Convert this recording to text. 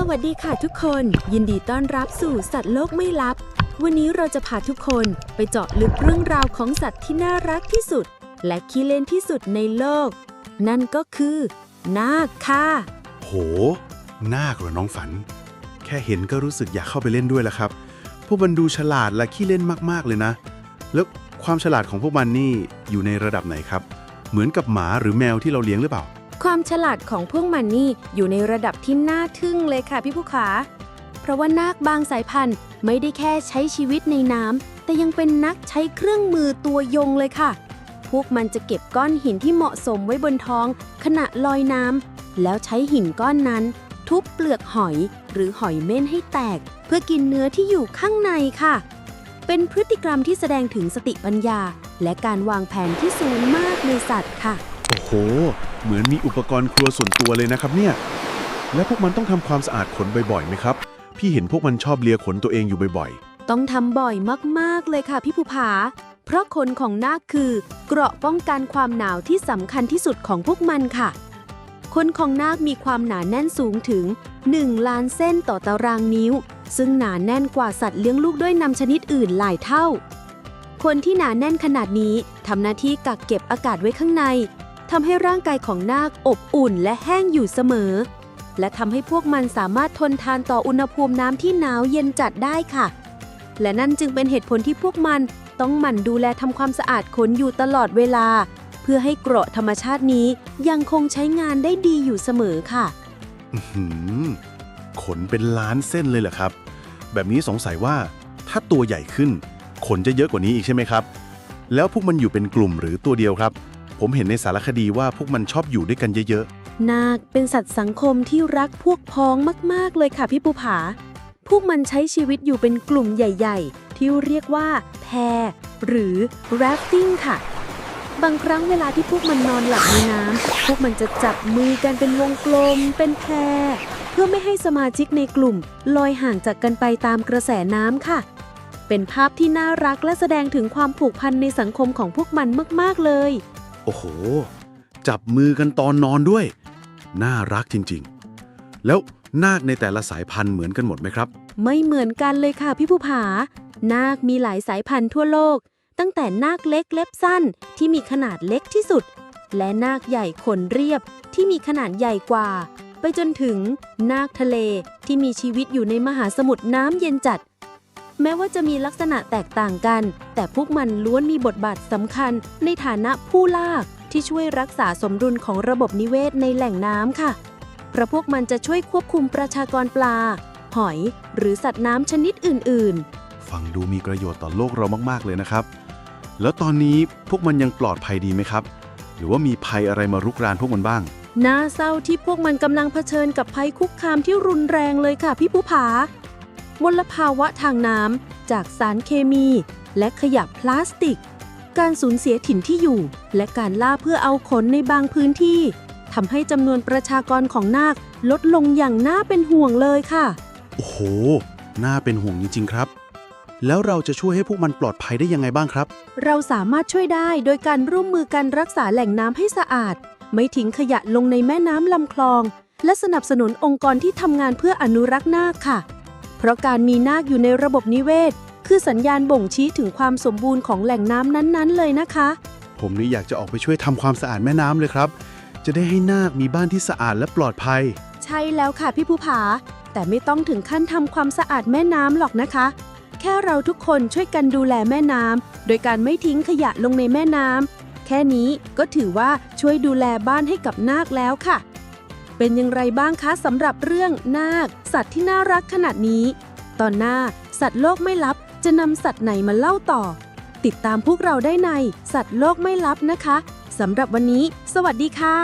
สวัสดีค่ะทุกคน ยินดีต้อนรับสู่สัตว์โลกไม่ลับ วันนี้เราจะพาทุกคนไปเจาะลึกเรื่องราวของสัตว์ที่น่ารักที่สุด และขี้เล่นที่สุดในโลก นั่นก็คือ นาคค่ะ โห นาคเหรอน้องฝัน แค่เห็นก็รู้สึกอยากเข้าไปเล่นด้วยแล้วครับ พวกมันดูฉลาดและขี้เล่นมากๆเลยนะ แล้วความฉลาดของพวกมันนี่อยู่ในระดับไหนครับ เหมือนกับหมาหรือแมวที่เราเลี้ยงหรือเปล่า ความฉลาดของพวกมันนี่อยู่ในระดับที่น่าทึ่งเลยค่ะพี่ผู้ขา เพราะว่านาคบางสายพันธุ์ไม่ได้แค่ใช้ชีวิตในน้ำแต่ยังเป็นนักใช้เครื่องมือตัวยงเลยค่ะ พวกมันจะเก็บก้อนหินที่เหมาะสมไว้บนท้อง ขณะลอยน้ำแล้วใช้หินก้อนนั้น ทุบเปลือกหอยหรือหอยเม่นให้แตก เพื่อกินเนื้อที่อยู่ข้างในค่ะ เป็นพฤติกรรมที่แสดงถึงสติปัญญา และการวางแผนที่สูงมากในสัตว์ค่ะ โอ้โห เหมือนมีอุปกรณ์ครัวส่วนตัวเลยนะครับเนี่ย แล้วพวกมันต้องทำความสะอาดขนบ่อยๆไหมครับ พี่เห็นพวกมันชอบเลียขนตัวเองอยู่บ่อยต้องทำบ่อยมาก ๆ เลยค่ะพี่ภูผา เพราะขนของนาคคือ เกราะป้องกันความหนาวที่สำคัญที่สุดของพวกมันค่ะ ขนของนาคมีความหนาแน่นสูงถึง 1 ล้านเส้นต่อตารางนิ้ว ซึ่งหนาแน่นกว่าสัตว์เลี้ยงลูกด้วยนำชนิดอื่นหลายเท่า คนที่หนาแน่นขนาดนี้ทำหน้าที่กักเก็บอากาศไว้ข้างใน ทำให้ร่างกายของนาคอบอุ่นและแห้งอยู่เสมอ และทำให้พวกมันสามารถทนทานต่ออุณหภูมิน้ำที่หนาวเย็นจัดได้ค่ะ และนั่นจึงเป็นเหตุผลที่พวกมันต้องหมั่นดูแลทำความสะอาดขนอยู่ตลอดเวลา เพื่อให้เกราะธรรมชาตินี้ยังคงใช้งานได้ดีอยู่เสมอค่ะ อื้อหือขนเป็นล้านเส้นเลยเหรอครับ แบบนี้สงสัยว่าถ้าตัวใหญ่ขึ้น ขนจะเยอะกว่านี้อีกใช่ไหมครับ แล้วพวกมันอยู่เป็นกลุ่มหรือตัวเดียวครับ ผมเห็นในสารคดีว่าพวกมันชอบอยู่ด้วยกันเยอะนาคเป็นสัตว์สังคมที่รักพวกพ้องมาก ๆ เลยค่ะพี่ปูผา พวกมันใช้ชีวิตอยู่เป็นกลุ่มใหญ่ ๆ ที่เรียกว่าแพหรือ rafting ค่ะ บางครั้งเวลาที่พวกมันนอนหลับในน้ำพวกมันจะจับมือกันเป็นวงกลม เป็นแพเพื่อไม่ให้สมาชิกในกลุ่ม ลอยห่างจากกันไปตามกระแสน้ำค่ะ เป็นภาพที่น่ารักและแสดงถึงความผูกพันในสังคมของพวกมันมาก ๆ เลย โอ้โห จับมือกันตอนนอนด้วย น่ารักจริงๆ แล้วนาคในแต่ละสายพันธุ์เหมือนกันหมดไหมครับ ไม่เหมือนกันเลยค่ะพี่ผูผา นาคมีหลายสายพันธุ์ทั่วโลก ตั้งแต่นาคเล็กเล็บสั้นที่มีขนาดเล็กที่สุด และนาคใหญ่ขนเรียบที่มีขนาดใหญ่กว่า ไปจนถึงนาคทะเลที่มีชีวิตอยู่ในมหาสมุทรน้ำเย็นจัด แม้ว่าจะมีลักษณะแตกต่างกัน แต่พวกมันล้วนมีบทบาทสำคัญในฐานะผู้ลาก ที่ช่วยรักษาสมดุลของระบบนิเวศในแหล่งน้ำค่ะ เพราะพวกมันจะช่วยควบคุมประชากรปลา หอย หรือสัตว์น้ำชนิดอื่นฟังดูมีประโยชน์ต่อโลกเรามาก ๆ เลยนะครับ แล้วตอนนี้พวกมันยังปลอดภัยดีไหมครับ หรือว่ามีภัยอะไรมารุกรานพวกมันบ้างๆน่าเศร้าที่พวกมันกำลังเผชิญกับภัยคุกคามที่รุนแรงเลยค่ะพี่ผู้ผา มลภาวะทางน้ำจากสารเคมี และขยะพลาสติก การสูญเสียถิ่นที่อยู่ และการล่าเพื่อเอาขนในบางพื้นที่ทำให้จำนวนประชากรของนาคลดลงอย่างน่าเป็นห่วงเลยค่ะ โอ้โห น่าเป็นห่วงจริงๆครับ แล้วเราจะช่วยให้พวกมันปลอดภัยได้ยังไงบ้างครับ เราสามารถช่วยได้โดยการร่วมมือกันรักษาแหล่งน้ำให้สะอาด ไม่ทิ้งขยะลงในแม่น้ำลำคลอง และสนับสนุนองค์กรที่ทำงานเพื่ออนุรักษ์นาคค่ะเพ ราะการมีนาคอยู่ในระบบนิเวศ คือสัญญาณบ่งชี้ถึงความสมบูรณ์ของแหล่งน้ำนั้นๆ เลยนะคะ ผมนี่อยากจะออกไปช่วยทำความสะอาดแม่น้ำเลยครับ จะได้ให้นาคมีบ้านที่สะอาดและปลอดภัย ใช่แล้วค่ะพี่ภูผา แต่ไม่ต้องถึงขั้นทำความสะอาดแม่น้ำหรอกนะคะ แค่เราทุกคนช่วยกันดูแลแม่น้ำโดยการไม่ทิ้งขยะลงในแม่น้ำแค่นี้ก็ถือว่าช่วยดูแลบ้านให้กับนาคแล้วค่ะ เป็นอย่างไรบ้างคะสำหรับเรื่องนาค สัตว์ที่น่ารักขนาดนี้ ตอนหน้า สัตว์โลกไม่ลับจะนำสัตว์ไหนมาเล่าต่อ ติดตามพวกเราได้ใน สัตว์โลกไม่ลับนะคะสำหรับวันนี้ สวัสดีค่ะ